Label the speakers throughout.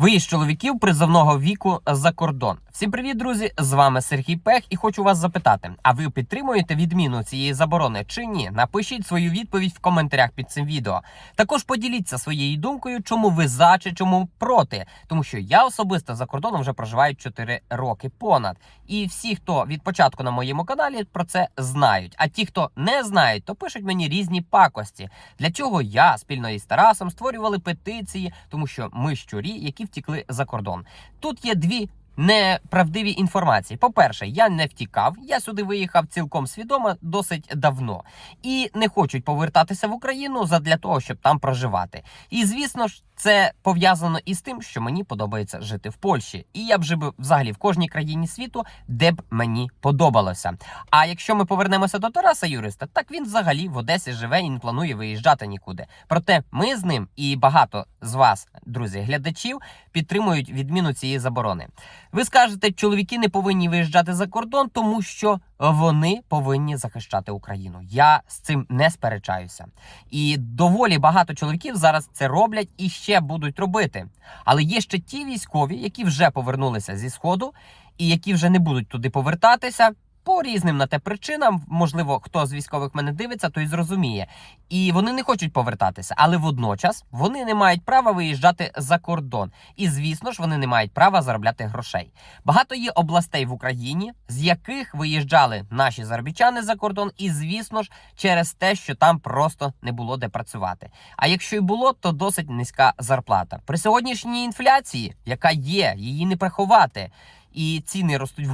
Speaker 1: Виїзд чоловіків призовного віку за кордон. Всім привіт, друзі! З вами Сергій Пех і хочу вас запитати: а ви підтримуєте відміну цієї заборони чи ні? Напишіть свою відповідь в коментарях під цим відео. Також поділіться своєю думкою, чому ви за чи чому проти. Тому що я особисто за кордоном вже проживаю 4 роки понад. І всі, хто від початку на моєму каналі, про це знають. А ті, хто не знають, то пишуть мені різні пакості. Для чого я спільно із Тарасом створювали петиції, тому що ми щурі, які втікли за кордон. Тут є дві. Неправдиві інформації. По-перше, я не втікав, я сюди виїхав цілком свідомо досить давно і не хочуть повертатися в Україну задля того, щоб там проживати. І звісно ж, це пов'язано із тим, що мені подобається жити в Польщі, і я б жив взагалі в кожній країні світу, де б мені подобалося. А якщо ми повернемося до Тараса Юриста, так він взагалі в Одесі живе і не планує виїжджати нікуди. Проте ми з ним і багато з вас, друзі, глядачів, підтримують відміну цієї заборони. Ви скажете, чоловіки не повинні виїжджати за кордон, тому що вони повинні захищати Україну. Я з цим не сперечаюся. І доволі багато чоловіків зараз це роблять і ще будуть робити. Але є ще ті військові, які вже повернулися зі сходу, і які вже не будуть туди повертатися. По різним на те причинам, можливо, хто з військових мене дивиться, той зрозуміє. І вони не хочуть повертатися, але водночас вони не мають права виїжджати за кордон. І звісно ж, вони не мають права заробляти грошей. Багато є областей в Україні, з яких виїжджали наші заробітчани за кордон, і звісно ж, через те, що там просто не було де працювати. А якщо й було, то досить низька зарплата. При сьогоднішній інфляції, яка є, її не приховати. І ціни ростуть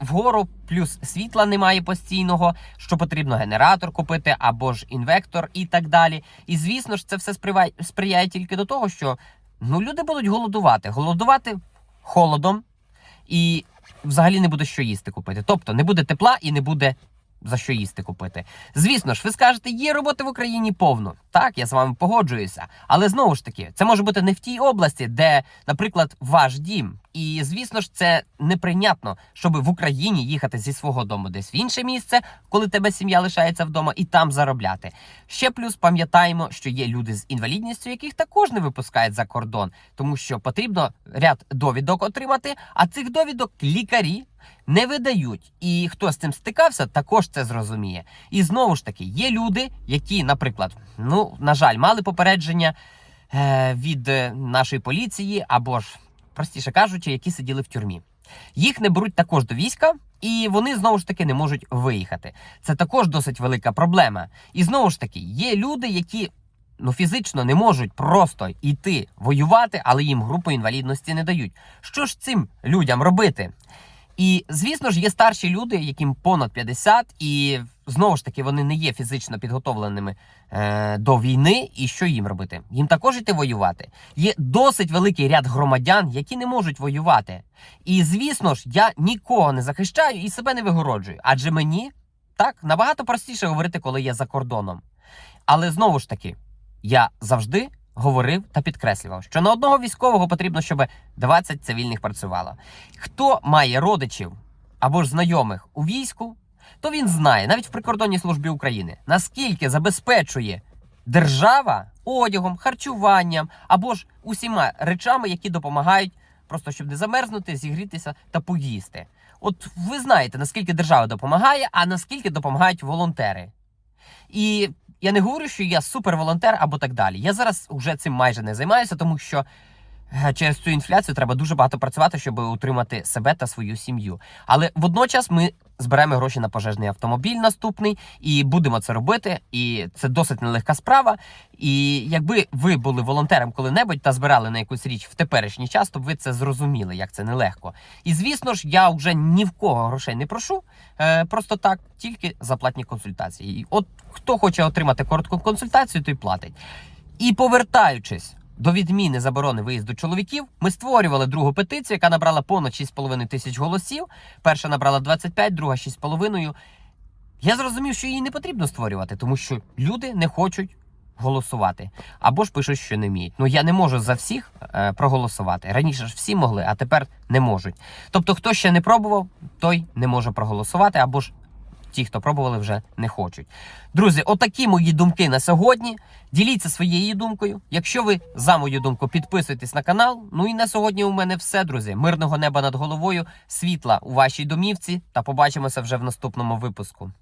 Speaker 1: вгору, плюс світла немає постійного, що потрібно генератор купити або ж інвектор і так далі. І звісно ж, це все сприяє тільки до того, що ну люди будуть голодувати. Голодувати холодом і взагалі не буде що їсти купити. Тобто не буде тепла і не буде за що їсти купити. Звісно ж, ви скажете, є роботи в Україні повно. Так, я з вами погоджуюся. Але знову ж таки, це може бути не в тій області, де, наприклад, ваш дім. І звісно ж, це неприйнятно, щоб в Україні їхати зі свого дому десь в інше місце, коли тебе сім'я лишається вдома, і там заробляти. Ще плюс пам'ятаємо, що є люди з інвалідністю, яких також не випускають за кордон, тому що потрібно ряд довідок отримати. А цих довідок лікарі не видають. І хто з цим стикався, також це зрозуміє. І знову ж таки, є люди, які, наприклад, ну на жаль, мали попередження е, від нашої поліції або ж простіше кажучи, які сиділи в тюрмі. Їх не беруть також до війська, і вони знову ж таки не можуть виїхати. Це також досить велика проблема. І знову ж таки, є люди, які ну фізично не можуть просто йти воювати, але їм групу інвалідності не дають. Що ж цим людям робити? І звісно ж, є старші люди, яким понад 50, і знову ж таки вони не є фізично підготовленими е, до війни. І що їм робити? Їм також йти воювати. Є досить великий ряд громадян, які не можуть воювати. І звісно ж, я нікого не захищаю і себе не вигороджую. Адже мені так набагато простіше говорити, коли я за кордоном. Але знову ж таки, я завжди говорив та підкреслював, що на одного військового потрібно, щоб 20 цивільних працювало. Хто має родичів або ж знайомих у війську, то він знає, навіть в прикордонній службі України, наскільки забезпечує держава одягом, харчуванням або ж усіма речами, які допомагають просто щоб не замерзнути, зігрітися та поїсти. От ви знаєте, наскільки держава допомагає, а наскільки допомагають волонтери. І я не говорю, що я суперволонтер або так далі. Я зараз вже цим майже не займаюся, тому що е, через цю інфляцію треба дуже багато працювати, щоб утримати себе та свою сім'ю. Але водночас ми зберемо гроші на пожежний автомобіль наступний і будемо це робити. І це досить нелегка справа. І якби ви були волонтером коли-небудь та збирали на якусь річ в теперішній час, то б ви це зрозуміли, як це нелегко. І звісно ж, я вже ні в кого грошей не прошу. Е, просто так, тільки за платні консультації. І от хто хоче отримати коротку консультацію, той платить. І повертаючись. До відміни заборони виїзду чоловіків ми створювали другу петицію, яка набрала понад 6,5 тисяч голосів. Перша набрала 25, друга 6,5. Я зрозумів, що її не потрібно створювати, тому що люди не хочуть голосувати або ж пишуть, що не вміють. Ну я не можу за всіх е, проголосувати. Раніше ж всі могли, а тепер не можуть. Тобто, хто ще не пробував, той не може проголосувати або ж ті, хто пробували, вже не хочуть. Друзі, отакі мої думки на сьогодні. Діліться своєю думкою. Якщо ви за мою думку підписуйтесь на канал. Ну і на сьогодні у мене все, друзі. Мирного неба над головою, світла у вашій домівці. Та побачимося вже в наступному випуску.